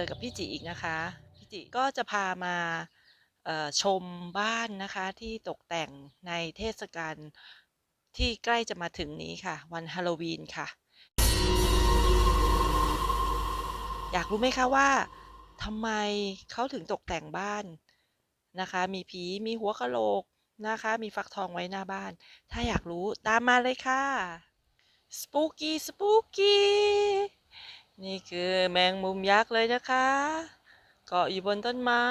จอกับพี่จิอีกนะคะ พี่จิก็จะพามาชมบ้านนะคะที่ตกแต่งในเทศกาลที่ใกล้จะมาถึงนี้ค่ะ วันฮาโลวีนค่ะ อยากรู้ไหมคะว่าทำไมเขาถึงตกแต่งบ้านนะคะ มีผีมีหัวกะโหลกนะคะ มีฟักทองไว้หน้าบ้าน ถ้าอยากรู้ตามมาเลยค่ะสปูกี้สปูกี้ นี่คือแมงมุมยักษ์เลยนะคะ เกาะอยู่บนต้นไม้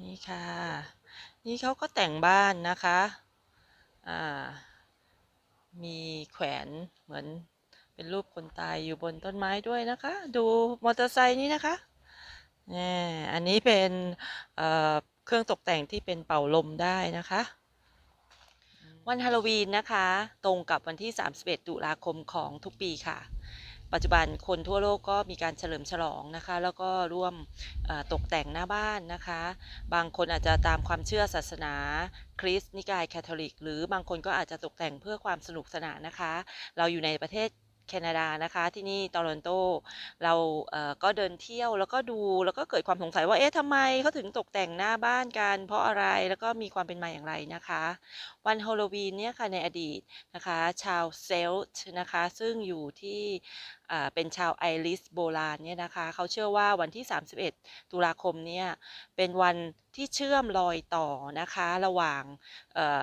นี่ค่ะ นี่เขาก็แต่งบ้านนะคะ อ่า มีแขวนเหมือนเป็นรูปคนตายอยู่บนต้นไม้ด้วยนะคะ ดูมอเตอร์ไซค์นี้นะคะนี่อันนี้เป็นเเครื่องตกแต่งที่เป็นเป่าลมได้นะคะ วันฮาโลวีนนะคะ ตรงกับวันที่ 31 ตุลาคมของทุกปีค่ะ ปัจจุบันคนทั่วโลกก็มีการเฉลิมฉลองนะคะ แล้วก็ร่วมตกแต่งหน้าบ้านนะคะ บางคนอาจจะตามความเชื่อศาสนาคริสต์นิกายแคทอลิก หรือบางคนก็อาจจะตกแต่งเพื่อความสนุกสนานนะคะ เราอยู่ในประเทศ แคนาดานะคะ ที่นี่โตรอนโต เราเอ่อก็เดินเที่ยวแล้วก็ดูแล้วก็เกิดความสงสัยว่าเอ๊ะทำไมเขาถึงตกแต่งหน้าบ้านกัน เพราะอะไรแล้วก็มีความเป็นมาอย่างไรนะคะ วันฮาโลวีนเนี่ยค่ะในอดีตนะคะ ชาวเซลต์นะคะ ซึ่งอยู่ที่อ่าเป็นชาวไอริสโบราณเนี่ยนะคะ เขาเชื่อว่าวันที่ 31 ตุลาคมเนี่ยเป็นวันที่เชื่อมรอยต่อนะคะ ระหว่างเอ่อ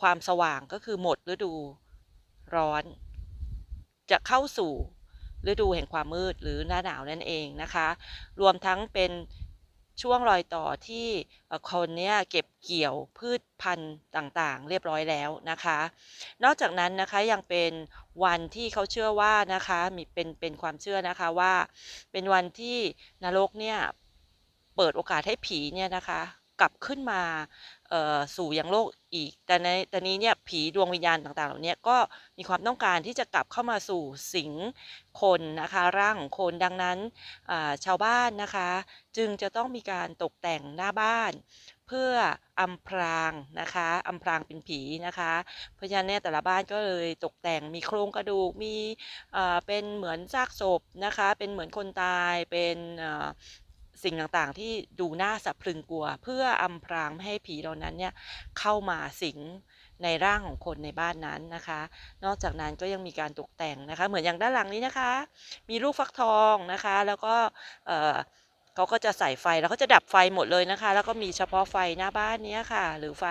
ความสว่างก็คือหมดฤดูร้อน จะเข้าสู่ฤดูแห่งความมืดหรือหน้าหนาวนั่นเองนะคะ รวมทั้งเป็นช่วงรอยต่อที่คนเนี่ยเก็บเกี่ยวพืชพันธุ์ต่างๆ เรียบร้อยแล้วนะคะ นอกจากนั้นนะคะยังเป็นวันที่เขาเชื่อว่านะคะมีเป็นเป็นความเชื่อนะคะว่า เป็นวันที่นรกเนี่ยเปิดโอกาสให้ผีเนี่ยนะคะ กลับขึ้นมา สู่ยังโลกอีก แต่ในต่นี้เนี่ยผีดวงวิญญาณต่างๆ เหล่านี้ก็มีความต้องการที่จะกลับเข้ามาสู่สิงคนนะคะร่างของคนดังนั้นาชาวบ้านนะคะ จึงจะต้องมีการตกแต่งหน้าบ้านเพื่ออำพรางนะคะอำพรางเป็นผีนะคะ เพราะฉะนั้นแต่ละบ้านก็เลยตกแต่งมีโครงกระดูกมีเป็นเหมือนซากศพนะคะ เป็นเหมือนคนตายเป็น สิ่งต่างๆ ที่ดูน่าสะพรึงกลัว เพื่ออำพรางไม่ให้ผีเหล่านั้นเนี่ยเข้ามาสิงในร่างของคนในบ้านนั้นนะคะ นอกจากนั้นก็ยังมีการตกแต่งนะคะ เหมือนอย่างด้านหลังนี้นะคะ มีลูกฟักทองนะคะ แล้วก็เขาก็จะใส่ไฟแล้วก็จะดับไฟหมดเลยนะคะ แล้วก็มีเฉพาะไฟหน้าบ้านนี้ค่ะ หรือไฟ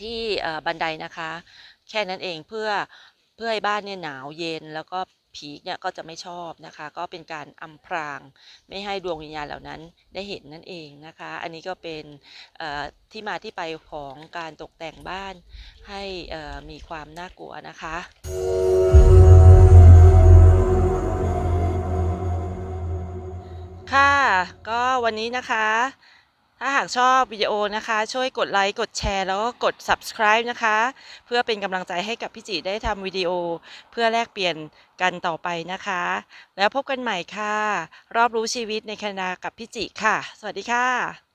ที่บันไดนะคะ แค่นั้นเองเพื่อเพื่อให้บ้านเนี่ยหนาวเย็นแล้วก็ ผีเนี่ยก็จะไม่ชอบนะคะ ก็เป็นการอำพรางไม่ให้ดวงวิญญาณเหล่านั้นได้เห็นนั่นเองนะคะ อันนี้ก็เป็นที่มาที่ไปของการตกแต่งบ้านให้มีความน่ากลัวนะคะค่ะ ก็วันนี้นะคะ ถ้าหากชอบวิดีโอนะคะ ช่วยกดไลค์ กดแชร์ แล้วก็กด subscribe นะคะ เพื่อเป็นกำลังใจให้กับพี่จีได้ทำวิดีโอ เพื่อแลกเปลี่ยนกันต่อไปนะคะ แล้วพบกันใหม่ค่ะ รอบรู้ชีวิตในแคนาดากับพี่จิค่ะ สวัสดีค่ะ